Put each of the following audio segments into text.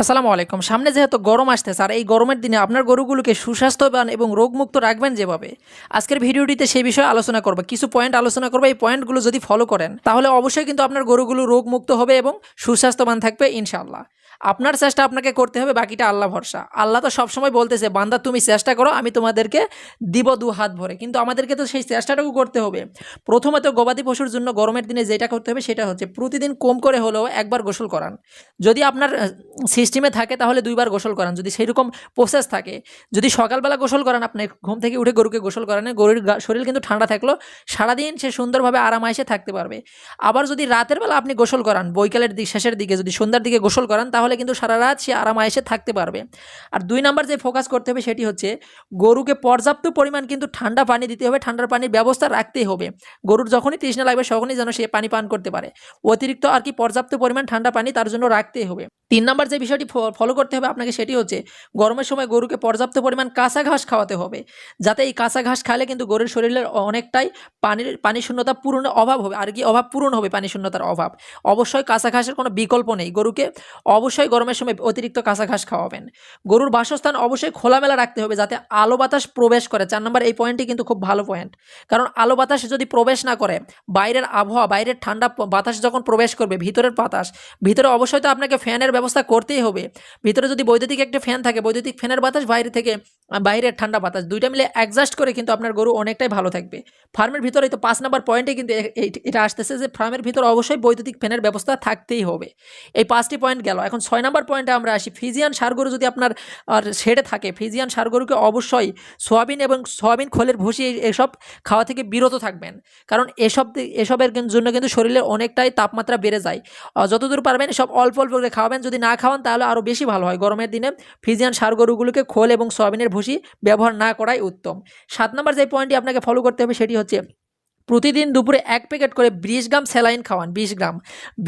আসসালামু আলাইকুম। সামনে যেহেতু গরম আসতেছে, আর এই গরমের দিনে আপনার গরুগুলোকে সুস্বাস্থ্যবান এবং রোগমুক্ত রাখবেন যেভাবে, আজকের ভিডিওটিতে সেই বিষয়ে আলোচনা করব। কিছু পয়েন্ট আলোচনা করব। এই পয়েন্টগুলো যদি ফলো করেন, তাহলে অবশ্যই কিন্তু আপনার গরুগুলো রোগমুক্ত হবে এবং সুস্বাস্থ্যবান থাকবে ইনশাআল্লাহ। আপনার চেষ্টা আপনাকে করতে হবে, বাকিটা আল্লাহ ভরসা। আল্লাহ তো সবসময় বলতেছে, বান্দা, তুমি চেষ্টা করো, আমি তোমাদেরকে দিব দু হাত ভরে। কিন্তু আমাদেরকে তো সেই চেষ্টাটুকু করতে হবে। প্রথমে তো গবাদি পশুর জন্য গরমের দিনে যেটা করতে হবে সেটা হচ্ছে প্রতিদিন কম করে হলেও একবার গোসল করান। যদি আপনার সিস্টেমে থাকে তাহলে দুইবার গোসল করান, যদি সেই রকম প্রসেস থাকে। যদি সকালবেলা গোসল করান, আপনি ঘুম থেকে উঠে গরুকে গোসল করান, গরুর শরীর কিন্তু ঠান্ডা থাকল সারাদিন সে সুন্দরভাবে আরামাইসে থাকতে পারবে। আবার যদি রাতের বেলা আপনি গোসল করান, বৈকালের দিক শেষের দিকে যদি সন্ধ্যার দিকে গোসল করান, তাহলে কিন্তু সারা রাত সে আরামাইসে থাকতে পারবে। আর দুই নাম্বার যে ফোকাস করতে হবে সেটি হচ্ছে, গরুকে পর্যাপ্ত পরিমাণ কিন্তু ঠান্ডা পানি দিতে হবে, ঠান্ডার পানির ব্যবস্থা রাখতেই হবে। গরুর যখনই তৃষ্ণা লাগবে তখনই যেন সে পানি পান করতে পারে। অতিরিক্ত আর কি পর্যাপ্ত পরিমাণ ঠান্ডা পানি তার জন্য রাখতেই হবে। তিন নাম্বার যে বিষয়টি ফলো করতে হবে আপনাকে সেটি হচ্ছে গরমের সময় গরুকে পর্যাপ্ত পরিমাণ কাঁচা ঘাস খাওয়াতে হবে। যাতে এই কাঁচা ঘাস খাইলে কিন্তু গরুর শরীরের অনেকটাই পানির, পানি শূন্যতা পূরণের অভাব হবে। আর কি অভাব পূরণ হবে পানি শূন্যতার অভাব। অবশ্যই কাঁচা ঘাসের কোনো বিকল্প নেই। গরুকে অবশ্যই গরমের সময় অতিরিক্ত কাঁচা ঘাস খাওয়াবেন। গরুর বাসস্থান অবশ্যই খোলামেলা রাখতে হবে যাতে আলো বাতাস প্রবেশ করে। চার নম্বর, এই পয়েন্টটি কিন্তু খুব ভালো পয়েন্ট কারণ আলো বাতাস যদি প্রবেশ না করে, বাইরের আবহাওয়া, বাইরের ঠান্ডা বাতাস যখন প্রবেশ করবে, ভিতরের বাতাস, ভিতরে অবশ্যই তো আপনাকে ফ্যানের ব্যবস্থা করতেই হবে। ভিতরে যদি বৈদ্যুতিক একটা ফ্যান থাকে, বৈদ্যুতিক ফ্যানের বাতাস বাইরে থেকে বাইরের ঠান্ডা বাতাস, দুইটা মিলে অ্যাডজাস্ট করে কিন্তু আপনার গরু অনেকটাই ভালো থাকবে। ফার্মের ভিতরে তো পাঁচ নাম্বার পয়েন্টে কিন্তু এটা আসতেছে যে ফার্মের ভিতরে অবশ্যই বৈদ্যুতিক ফ্যানের ব্যবস্থা থাকতেই হবে। এই পাঁচটি পয়েন্ট গেল। এখন ছয় নাম্বার পয়েন্টে আমরা আসি। ফিজিয়ান সার গরু যদি আপনার শেডে থাকে, ফিজিয়ান সার গরুকে অবশ্যই সোয়াবিন এবং সোয়াবিন খোলের ভুসি এসব খাওয়া থেকে বিরত থাকবেন। কারণ এসব, এসবের জন্য কিন্তু শরীরের অনেকটাই তাপমাত্রা বেড়ে যায়। যতদূর পারবেন সব অল্প অল্প করে খাওয়াবেন। যদি না খাওয়ান তাহলে আরও বেশি ভালো হয়। গরমের দিনে ফিজিয়ান সার গরুগুলোকে খোল এবং সয়াবিনের ভুসি ব্যবহার না করাই উত্তম। সাত নম্বর যে পয়েন্টটি আপনাকে ফলো করতে হবে সেটি হচ্ছে প্রতিদিন দুপুরে এক প্যাকেট করে বিশ গ্রাম স্যালাইন খাওয়ান, বিশ গ্রাম।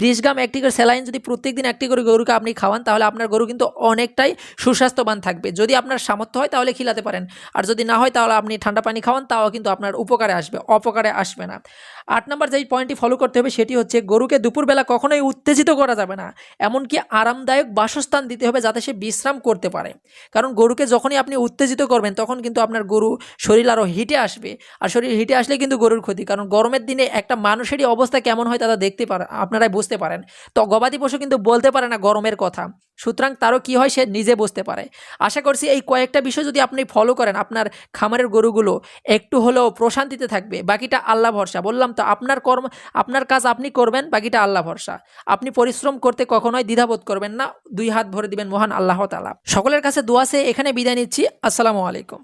বিশ গ্রাম একটি করে স্যালাইন যদি প্রত্যেক দিন একটি করে গরুকে আপনি খাওয়ান, তাহলে আপনার গরু কিন্তু অনেকটাই সুস্বাস্থ্যবান থাকবে। যদি আপনার সামর্থ্য হয়, তাহলে খিলাতে পারেন। আর যদি না হয়, তাহলে আপনি ঠান্ডা পানি খাওয়ান, তাও কিন্তু আপনার উপকারে আসবে, অপকারে আসবে না। আট নম্বর যেই পয়েন্টটি ফলো করতে হবে, সেটি হচ্ছে গরুকে দুপুরবেলা কখনোই উত্তেজিত করা যাবে না, এমনকি আরামদায়ক বাসস্থান দিতে হবে যাতে সে বিশ্রাম করতে পারে। কারণ গরুকে যখনই আপনি উত্তেজিত করবেন, তখন কিন্তু আপনার গরু শরীর আরও হিটে আসবে। আর শরীর হিটে আসলে কিন্তু গরুর ক্ষতি কারণ গরমের দিনে একটা মানুষেরই অবস্থা কেমন হয় তারা দেখতে পারে, আপনারাই বুঝতে পারেন। তো গবাদি পশু কিন্তু বলতে পারে না গরমের কথা, সুতরাং তারও কি হয় সে নিজে বুঝতে পারে। আশা করছি এই কয়েকটা বিষয় যদি আপনি ফলো করেন আপনার খামারের গরুগুলো, একটু হলেও প্রশান্তিতে থাকবে, বাকিটা আল্লাহ ভরসা। বললাম তো আপনার কর্ম, আপনার কাজ আপনি করবেন, বাকিটা আল্লাহ ভরসা। আপনি পরিশ্রম করতে কখনোই দ্বিধাবোধ করবেন না, দুই হাত ভরে দিবেন মহান আল্লাহ তালা সকলের কাছে দোয়া সে এখানে বিদায় নিচ্ছি, আসসালামু আলাইকুম।